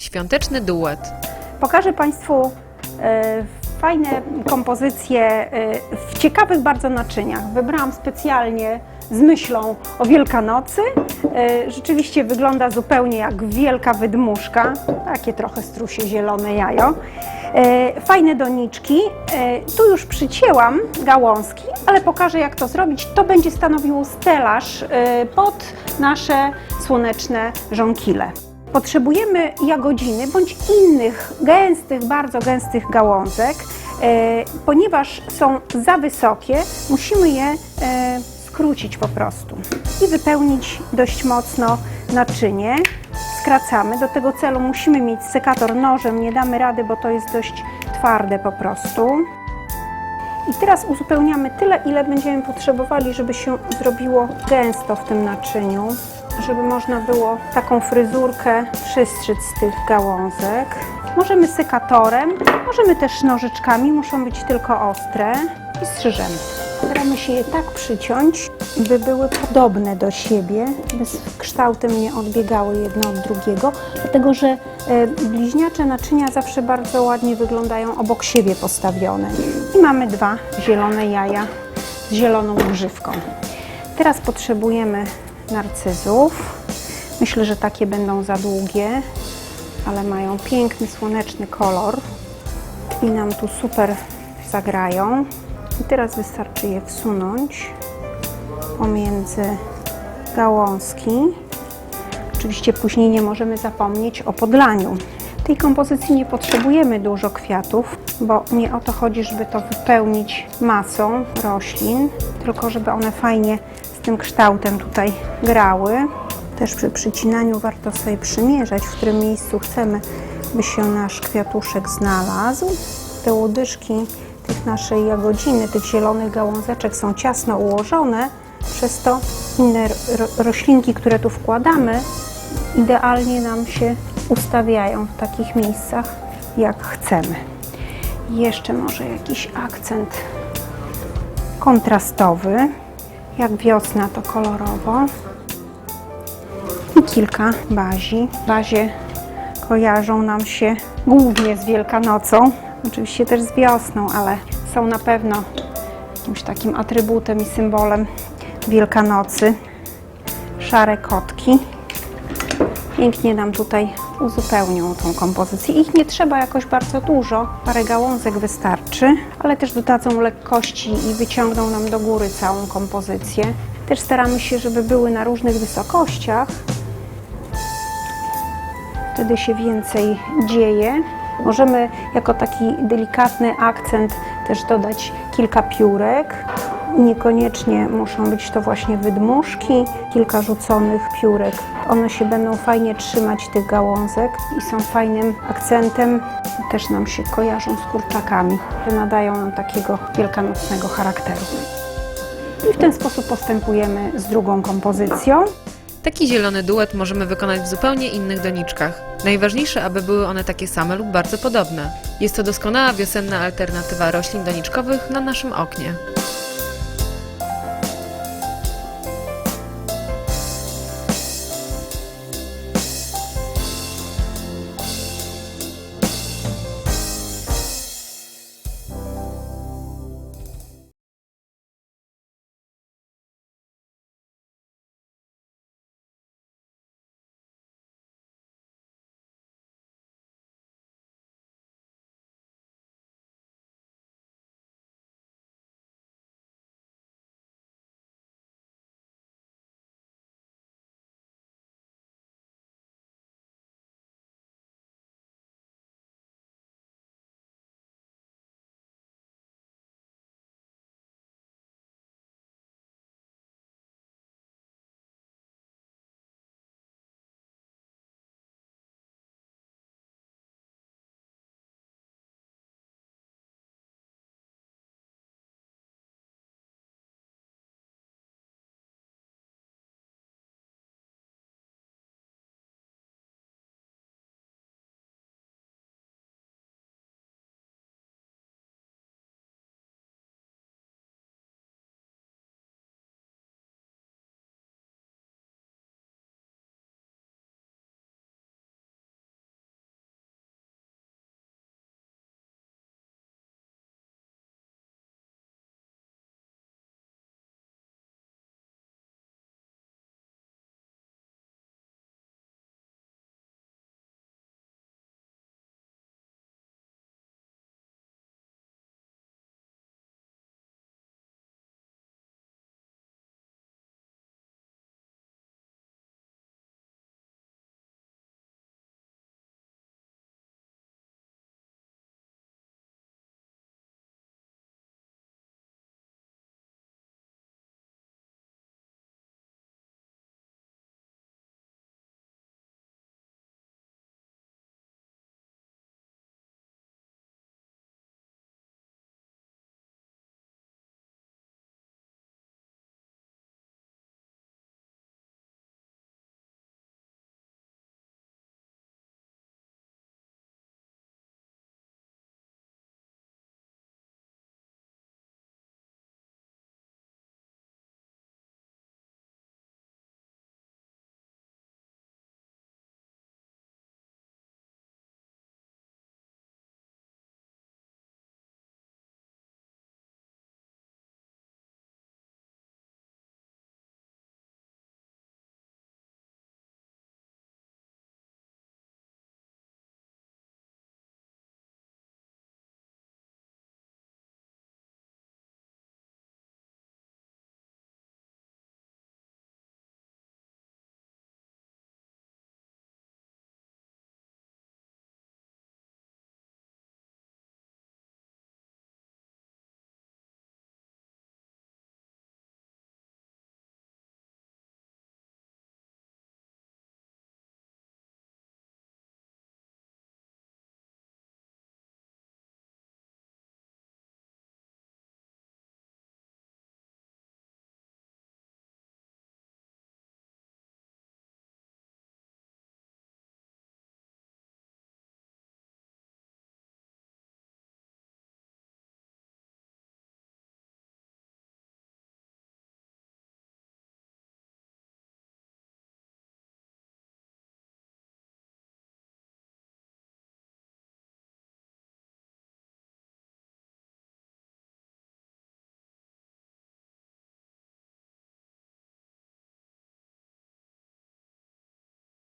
Świąteczny duet. Pokażę Państwu e, fajne kompozycje e, w ciekawych bardzo naczyniach. Wybrałam specjalnie z myślą o Wielkanocy. E, Rzeczywiście wygląda zupełnie jak wielka wydmuszka, takie trochę strusie zielone jajo. Fajne doniczki. Tu już przycięłam gałązki, ale pokażę jak to zrobić. To będzie stanowiło stelaż pod nasze słoneczne żonkile. Potrzebujemy jagodziny bądź innych gęstych, bardzo gęstych gałązek. E, ponieważ są za wysokie, musimy je e, skrócić po prostu i wypełnić dość mocno naczynie. Skracamy. Do tego celu musimy mieć sekator nożem, nie damy rady, bo to jest dość twarde po prostu. I teraz uzupełniamy tyle, ile będziemy potrzebowali, żeby się zrobiło gęsto w tym naczyniu, żeby można było taką fryzurkę przystrzec z tych gałązek. Możemy sekatorem, możemy też nożyczkami, muszą być tylko ostre i strzyżemy. Staramy się je tak przyciąć, by były podobne do siebie, by z kształtem nie odbiegały jedno od drugiego, dlatego że e, bliźniacze naczynia zawsze bardzo ładnie wyglądają obok siebie postawione. I mamy dwa zielone jaja z zieloną grzywką. Teraz potrzebujemy narcyzów. Myślę, że takie będą za długie, ale mają piękny słoneczny kolor i nam tu super zagrają. I teraz wystarczy je wsunąć pomiędzy gałązki. Oczywiście później nie możemy zapomnieć o podlaniu. W tej kompozycji nie potrzebujemy dużo kwiatów, bo nie o to chodzi, żeby to wypełnić masą roślin, tylko żeby one fajnie tym kształtem tutaj grały. Też przy przycinaniu warto sobie przymierzać, w którym miejscu chcemy, by się nasz kwiatuszek znalazł. Te łodyżki tych naszej jagodziny, tych zielonych gałązeczek są ciasno ułożone, przez to inne ro- roślinki, które tu wkładamy, idealnie nam się ustawiają w takich miejscach, jak chcemy. Jeszcze może jakiś akcent kontrastowy, jak wiosna to kolorowo. I kilka bazi. Bazie kojarzą nam się głównie z Wielkanocą, oczywiście też z wiosną, ale są na pewno jakimś takim atrybutem i symbolem Wielkanocy. Szare kotki pięknie nam tutaj uzupełnią tą kompozycję. Ich nie trzeba jakoś bardzo dużo, parę gałązek wystarczy, ale też dodadzą lekkości i wyciągną nam do góry całą kompozycję. Też staramy się, żeby były na różnych wysokościach, wtedy się więcej dzieje. Możemy jako taki delikatny akcent też dodać kilka piórek. Niekoniecznie muszą być to właśnie wydmuszki, kilka rzuconych piórek. One się będą fajnie trzymać tych gałązek i są fajnym akcentem. Też nam się kojarzą z kurczakami, które nadają nam takiego wielkanocnego charakteru. I w ten sposób postępujemy z drugą kompozycją. Taki zielony duet możemy wykonać w zupełnie innych doniczkach. Najważniejsze, aby były one takie same lub bardzo podobne. Jest to doskonała wiosenna alternatywa roślin doniczkowych na naszym oknie.